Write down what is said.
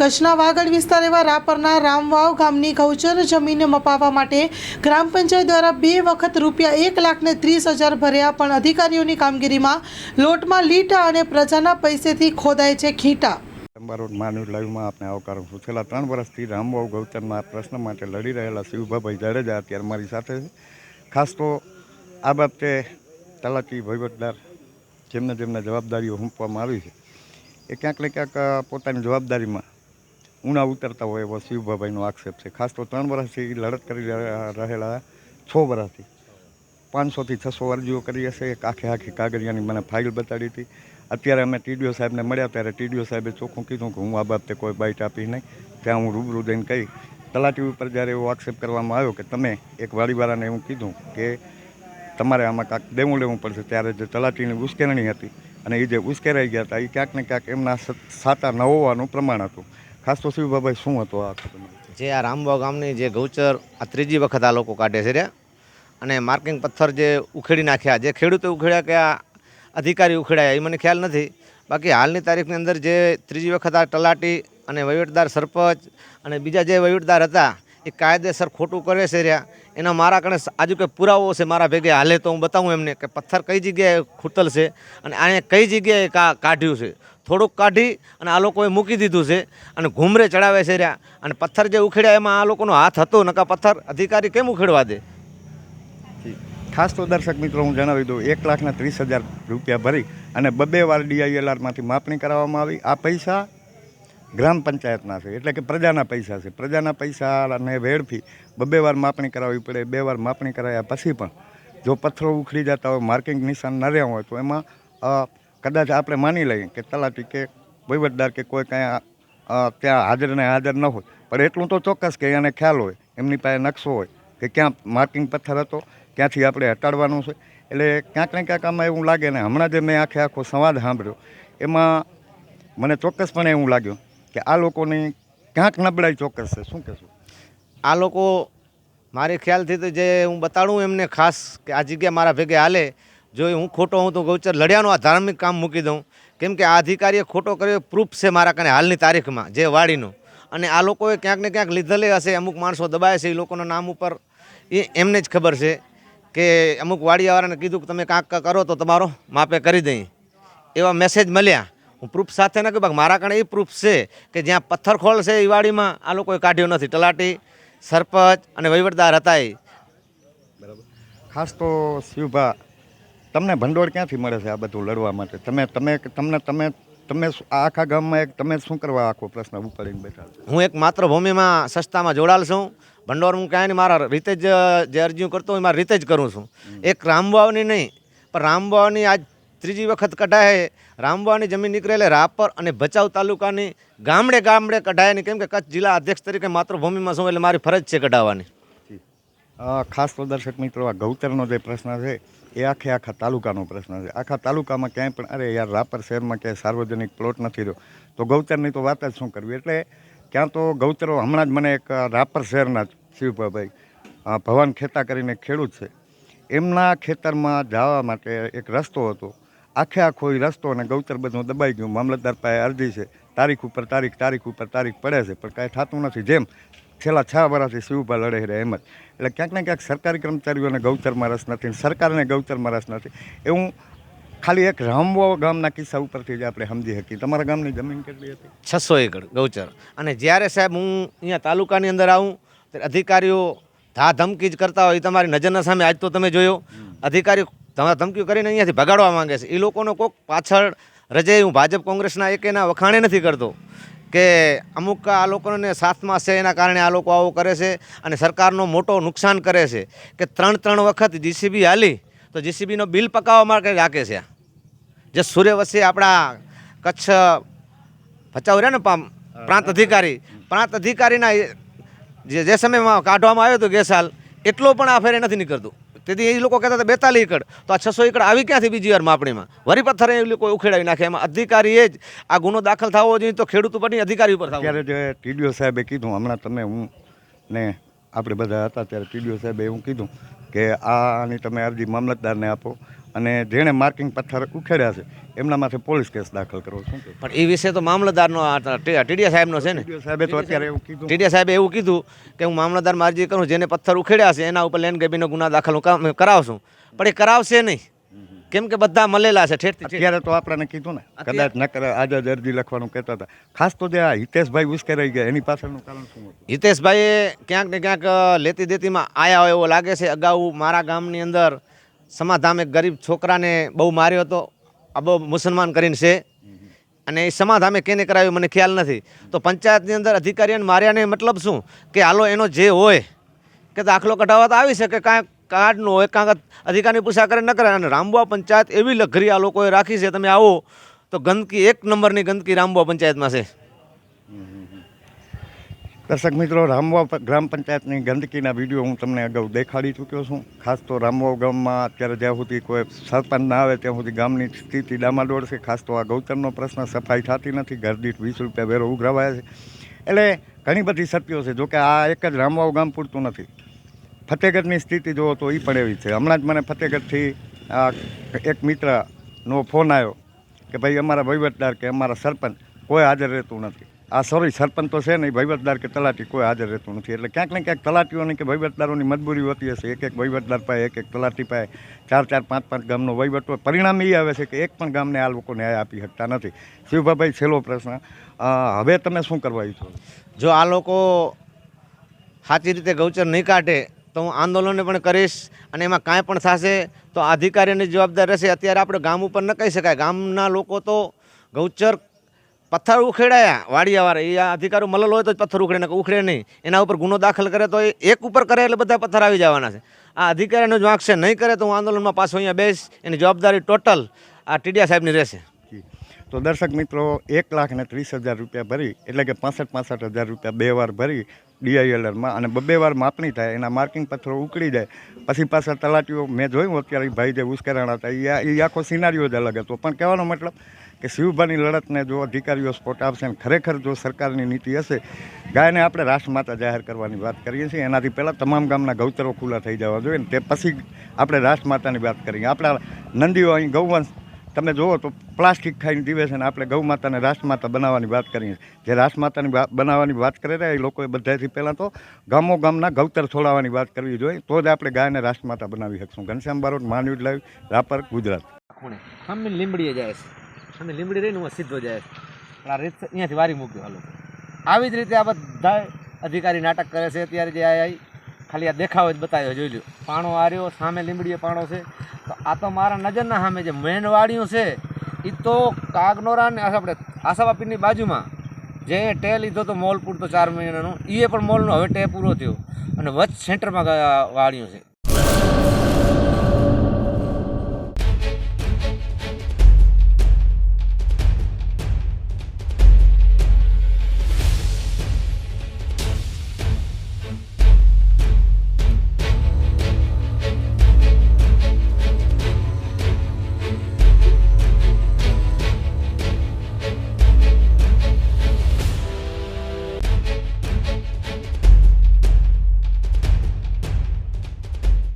કચ્છના વાગડ વિસ્તાર એવા રાપરના રામવાવ ગામની ગૌચર જમીન મપાવવા માટે ગ્રામ પંચાયત દ્વારા બે વખત રૂપિયા એક લાખને ત્રીસ હજાર ભર્યા, પણ અધિકારીઓની કામગીરીમાં લોટમાં લીટા અને પ્રજાના પૈસેથી ખોદાય છે ખીટા. માનવ લાઈવમાં આપને આવકારું છું. છેલ્લા ત્રણ વર્ષથી રામવાવ ગૌચરના પ્રશ્ન માટે લડી રહેલા શિવભાભાઈ જાડેજા અત્યારે મારી સાથે ખાસ તો આ બાબતે તલાટી વહીવટદાર જેમને જેમને જવાબદારીઓ સોંપવામાં આવી છે, એ ક્યાંક ને ક્યાંક પોતાની જવાબદારીમાં ઉણા ઉતરતા હોય એવો શિવભાભાઈનો આક્ષેપ છે. ખાસ તો ત્રણ વર્ષથી લડત કરી રહેલા છ વર્ષથી. પાંચસોથી છસો અરજીઓ કરી હશે, એક આખે આખી કાગળિયાની મને ફાઇલ બતાડી હતી. અત્યારે અમે ટીડીઓ સાહેબને મળ્યા ત્યારે ટીડીઓ સાહેબે ચોખ્ખું કીધું કે હું આ બાબતે કોઈ બાઇટ આપી નહીં. ત્યાં હું રૂબરૂ જઈને કહી, તલાટી ઉપર જ્યારે એવો આક્ષેપ કરવામાં આવ્યો કે તમે એક વાડીવાળાને એવું કીધું કે તમારે આમાં કાંક દેવું લેવું પડશે, ત્યારે જે તલાટીની ઉશ્કેરણી હતી અને એ જે ઉશ્કેરાઈ ગયા હતા એ ક્યાંક ને ક્યાંક એમના સાતા ન હોવાનું પ્રમાણ હતું. ખાસ તો શિવભાભાઈ શું હતું આ જે આ રામબાવ ગામની જે ગૌચર આ ત્રીજી વખત આ લોકો કાઢે છે રહ્યા અને માર્કિંગ પથ્થર જે ઉખેડી નાખ્યા, જે ખેડૂતો ઉખેડ્યા કે આ અધિકારી ઉખેડાયા એ મને ખ્યાલ નથી. બાકી હાલની તારીખની અંદર જે ત્રીજી વખત આ તલાટી અને વહીવટદાર સરપંચ અને બીજા જે વહીવટદાર હતા, એ કાયદેસર ખોટું કરે છે રહ્યા. એના મારા કણે આજુ કંઈ પુરાવો છે મારા ભેગે? હાલે તો હું બતાવું એમને કે પથ્થર કઈ જગ્યાએ ખૂટલ છે અને આને કઈ જગ્યાએ કાઢ્યું છે? થોડુંક કાઢી અને આ લોકોએ મૂકી દીધું છે અને ઘૂમરે ચડાવે છે રહ્યા. અને પથ્થર જે ઉખેડ્યા, એમાં આ લોકોનો હાથ હતો નકા પથ્થર અધિકારી કેમ ઉખેડવા દે? ખાસ તો દર્શક મિત્રો, હું જણાવી દઉં, એક લાખના ત્રીસ હજાર રૂપિયા ભરી અને બબે વાર ડીઆઈએલઆરમાંથી માપણી કરાવવામાં આવી. આ પૈસા ગ્રામ પંચાયતના છે, એટલે કે પ્રજાના પૈસા છે. પ્રજાના પૈસાને વેડફી બબે વાર માપણી કરાવવી પડે. બે વાર માપણી કરાવ્યા પછી પણ જો પથ્થરો ઉખડી જતા હોય, માર્કિંગ નિશાન ન રહ્યા હોય, તો એમાં કદાચ આપણે માની લઈએ કે તલાટી કે વહીવટદાર કે કોઈ કાંઈ ત્યાં હાજર ને હાજર ન હોય. પણ એટલું તો ચોક્કસ કે એને ખ્યાલ હોય, એમની પાસે નકશો હોય કે ક્યાં માર્કિંગ પથ્થર હતો, ક્યાંથી આપણે હટાડવાનું છે. એટલે ક્યાંક ને ક્યાંક આમાં એવું લાગે ને હમણાં જે મેં આખે આખો સંવાદ સાંભળ્યો, એમાં મને ચોક્કસપણે એવું લાગ્યું કે આ લોકોની ક્યાંક નબળાઈ ચોક્કસ છે. શું કહેશું? આ લોકો મારી ખ્યાલથી તો જે હું બતાડું એમને ખાસ કે આ જગ્યા મારા ભેગે હાલે જો હું ખોટો હું તો ગૌચર લડ્યાનું આ ધાર્મિક કામ મૂકી દઉં. કેમ કે આ અધિકારીએ ખોટો કર્યો પ્રૂફ છે મારા કને હાલની તારીખમાં, જે વાડીનું. અને આ લોકોએ ક્યાંક ને ક્યાંક લીધેલી હશે, અમુક માણસો દબાય છે, એ લોકોના નામ ઉપર. એ એમને જ ખબર છે કે અમુક વાડીવાળાને કીધું કે તમે કાંક કરો તો તમારો માપે કરી દઈએ એવા મેસેજ મળ્યા. હું પ્રૂફ સાથે ન કહ્યું મારા કણે એ પ્રૂફ છે કે જ્યાં પથ્થરખોલ છે એ વાડીમાં, આ લોકોએ કાઢ્યો નથી. તલાટી, સરપંચ અને વહીવટદાર હતા એ. બરાબર. ખાસ તો શિવભા તમને ભંડોળ ક્યાંથી મળે છે આ બધું લડવા માટે? તમે તમે તમને તમે તમે આખા ગામમાં એક તમે શું કરવા આખો પ્રશ્ન ઉપાડીને બેઠા હું એક માત્ર ભૂમિમાં સસ્તામાં જોડાયેલ છું. ભંડોળ હું કાંઈ નહીં મારા રીતે જ જે અરજીઓ કરતો હોય મારી રીતે જ કરું છું. એક રામવાવની નહીં પણ રામવાવની આજ ત્રીજી વખત કઢાય રામવાવની જમીન નીકળેલી રાપર અને ભચાઉ તાલુકાની ગામડે ગામડે કઢાયની. કેમ કે કચ્છ જિલ્લા અધ્યક્ષ તરીકે માતૃભૂમિમાં છું એટલે મારી ફરજ છે કઢાવવાની. ખાસ તો દર્શક મિત્રો આ ગૌતરનો જે પ્રશ્ન છે એ આખે આખા તાલુકાનો પ્રશ્ન છે. આખા તાલુકામાં ક્યાંય પણ, અરે યાર, રાપર શહેરમાં ક્યાંય સાર્વજનિક પ્લોટ નથી રહ્યો. તો ગૌચરની તો વાત જ શું કરવી? એટલે ક્યાં તો ગૌચરો હમણાં જ મને એક રાપર શહેરના જ શિવભાઈ ભવાન ખેતા કરીને ખેડૂત છે. એમના ખેતરમાં જવા માટે એક રસ્તો હતો. આખે આખો એ રસ્તો અને ગૌચર બધું દબાઈ ગયું. મામલતદાર પાસે અરજી છે. તારીખ ઉપર તારીખ તારીખ ઉપર તારીખ પડે છે, પણ કાંઈ થતું નથી. જેમ છેલ્લા છ વર્ષથી શિવભાઈ લડે રહે એમ જ. એટલે ક્યાંક ને ક્યાંક સરકારી કર્મચારીઓને ગૌચરમાં રસ નથી સરકારને ગૌચરમાં રસ નથી. એવું ખાલી એક રામવો ગામના કિસ્સા ઉપરથી જ આપણે સમજી શકીએ. તમારા ગામની જમીન કેટલી હતી? છસો એકર ગૌચર. અને જ્યારે સાહેબ હું અહીંયા તાલુકાની અંદર આવું ત્યારે અધિકારીઓ ધા ધમકી જ કરતા હોય એ તમારી નજરના સામે આજ તો તમે જોયો. અધિકારીઓ તમારા ધમકીઓ કરીને અહીંયાથી ભગાડવા માંગે છે. એ લોકોનો કોક પાછળ રજે હું ભાજપ કોંગ્રેસના એકેના વખાણે નથી કરતો. કે અમુક આ લોકોને સાથમાં છે એના કારણે આ લોકો આવું કરે છે અને સરકારનો મોટો નુકસાન કરે છે કે ત્રણ ત્રણ વખત જીસીબી હાલી તો જીસીબીનો બિલ પકાવવા માટે રાખે છે જે સૂર્યવંશી આપણા કચ્છ ભચાઉ રહ્યા ને પ્રાંત અધિકારી. પ્રાંત અધિકારીના જે જે સમયમાં કાઢવામાં આવ્યો હતો ગેસ હાલ એટલો પણ આ ફેરે નથી નીકળતું. તેથી એ લોકો કહેતા હતા, બેતાલીસ એકડ. તો આ છસો એકડ આવી ક્યાંથી બીજી વાર માપણીમાં? વરી પથ્થર એ લોકો ઉખેડાવી નાખે. એમાં અધિકારીએ જ આ ગુનો દાખલ થવો જોઈએ તો ખેડૂત ઉપર નહીં અધિકારી ઉપર ત્યારે જે ટીડીઓ સાહેબે કીધું, હમણાં તમે હું ને આપણે બધા હતા ત્યારે ટીડીઓ સાહેબે એવું કીધું કે આની તમે અરજી મામલતદારને આપો. અને જેણે માર્કિંગ પથ્થર ઉખેડ્યા છે એમના માથે પોલીસ કેસ દાખલ કરવો છે. પણ એ વિશે તો મામલતદારનો આ ટીડીયા સાહેબનો છે ને. સાહેબે તો અત્યારે એવું કીધું. ટીડીયા સાહેબે એવું કીધું કે હું મામલતદાર અરજી કરું જેને પથ્થર ઉખેડ્યા છે એના ઉપર લેન ગેબીનો ગુના દાખલ હું કરાવશું. પણ એ કરાવશે નહીં. કેમ કે બધા મળેલા છે ઠેર અત્યારે તો આપણને કીધું ને કદાચ ન કરે આજે જ અરજી લખવાનું કહેતા હતા. ખાસ તો જે આ હિતેશભાઈ ઉશ્કેરાઈ ગયા એની પાછળનું કારણ શું હતું? હિતેશભાઈએ ક્યાંક ને ક્યાંક લેતી દેતીમાં આયા હોય એવો લાગે છે. અગાઉ મારા ગામની અંદર સમાધામ એક ગરીબ છોકરાને બહુ માર્યો હતો. આ બહુ મુસલમાન કરીને છે. અને એ સમાધામે કેને કરાવ્યું મને ખ્યાલ નથી. તો પંચાયતની અંદર અધિકારીઓને માર્યાને મતલબ શું? કે હાલો એનો જે હોય, કે દાખલો કઢાવવા તો આવી શકે કાંઈક કાર્ડનો હોય કાંઈક અધિકારીની પૂછા કરે ન કરે. અને રામબુઆ પંચાયત એવી લઘરી આ લોકોએ રાખી છે, તમે આવો, તો ગંદકી એક નંબરની ગંદકી રામબુઆ પંચાયતમાં છે. દર્શક મિત્રો, રામવાવ ગ્રામ પંચાયતની ગંદકીના વીડિયો હું તમને અગાઉ દેખાડી ચૂક્યો છું. ખાસ તો રામવાવ ગામમાં અત્યારે જ્યાં સુધી કોઈ સરપંચ ના આવે, ત્યાં સુધી ગામની સ્થિતિ ડામાડોળ છે. ખાસ તો આ ગૌતમનો પ્રશ્ન, સફાઈ થતી નથી. ઘર દીઠ વીસ રૂપિયા વેરો ઉઘરાવાય છે. એટલે ઘણી બધી સત્યો છે. જોકે આ એક જ રામવાવ ગામ પૂરતું નથી. ફતેગઢની સ્થિતિ જુઓ તો એ પણ એવી છે. હમણાં જ મને ફતેગઢથી એક મિત્રનો ફોન આવ્યો કે ભાઈ, અમારા વહીવટદાર કે અમારા સરપંચ કોઈ હાજર રહેતું નથી. આ સોરી, સરપંચ તો છે નહીં, વહીવટદાર કે તલાટી કોઈ હાજર રહેતું નથી. એટલે ક્યાંક ને ક્યાંક તલાટીઓની કે વહીવટદારોની મજબૂરી હોતી હશે. એક એક વહીવટદાર પાસે, એક એક તલાટી પાસે ચાર ચાર, પાંચ પાંચ ગામનો વહીવટ. હોય પરિણામ એ આવે છે કે એક પણ ગામને આ લોકો ન્યાય આપી શકતા નથી. શિવભાભાઈ છેલ્લો પ્રશ્ન. હવે તમે શું કરવા ઈચ્છો? જો આ લોકો સાચી રીતે ગૌચર નહીં કાઢે, તો હું આંદોલન પણ કરીશ અને એમાં કાંઈ પણ થશે તો અધિકારીની જવાબદાર રહેશે. અત્યારે આપણે ગામ ઉપર ન કહી શકાય. ગામના લોકો તો ગૌચર પથ્થર ઉખેડાયા વાડિયાવાળા એ આ અધિકારી મલલ હોય તો જ પથ્થર ઉખડે ઉખડે નહીં. એના ઉપર ગુનો દાખલ કરે તો એ એક ઉપર કરે એટલે બધા પથ્થર આવી જવાના છે. આ અધિકારીનો જ વાંક નહીં કરે તો હું આંદોલનમાં પાછો અહીંયા બેસ એની જવાબદારી ટોટલ આ ટીડિયા સાહેબની રહેશે. તો દર્શક મિત્રો, એક લાખ ને ત્રીસ હજાર રૂપિયા ભરી, એટલે કે પાસઠ પાસઠ હજાર રૂપિયા બે વાર ભરી ડીઆઈએલઆરમાં અને બબે વાર માપણી થાય, એના માર્કિંગ પથ્થરો ઉકળી જાય. પછી પાછા તલાટીઓ, મેં જોયું અત્યારે ભાઈ જે ઉશ્કેરાણા હતા એ આખો સિનારીઓ જ અલગ હતો. પણ કહેવાનો મતલબ કે શિવભાની લડતને જો અધિકારીઓ સ્પોટ આપશે અને ખરેખર જો સરકારની નીતિ હશે, ગાયને આપણે રાષ્ટ્રમાતા જાહેર કરવાની વાત કરીએ છીએ. એનાથી પહેલાં તમામ ગામના ગૌચરો ખુલ્લા થઈ જવા જોઈએ તે પછી આપણે રાષ્ટ્રમાતાની વાત કરીએ. આપણા નંદીઓ અહીં ગૌવંશ, તમે જુઓ તો પ્લાસ્ટિક ખાઈને જીવે છે ને આપણે ગૌ માતાને રાષ્ટ્રમાતા બનાવવાની વાત કરીએ જે રાષ્ટ્રમાતાની બનાવવાની વાત કરે રહ્યા એ લોકોએ બધાથી પહેલાં તો ગામો ગામના ગૌતર છોડાવવાની વાત કરવી જોઈએ. તો જ આપણે ગાયને રાષ્ટ્રમાતા બનાવી શકશું. ઘનશ્યામ બારોટ, માનવી લાઈવ, રાપર, ગુજરાત. ખૂણે લીંબડીએ જાય છે. સામે લીંબડી રહીને હું સીધો જાય. પણ આ રીત અહીંયાથી વારી મૂક્યો હાલો. આવી જ રીતે આ બધા અધિકારી નાટક કરે છે, અત્યારે જે આ ખાલી આ દેખાવ જ બતાવ્યો, જોઈ પાણો આર્યો સામે લીમડીએ પાણો છે. તો આ તો મારા નજરના સામે જે મેન છે એ તો કાગનોરા ને આપણે આશાવાપીની બાજુમાં જે ટે લીધો તો મોલ પૂરતો ચાર મહિનાનો એ પણ મોલનો હવે ટે પૂરો થયો. અને વચ્ચ સેન્ટરમાં વાળ્યું છે.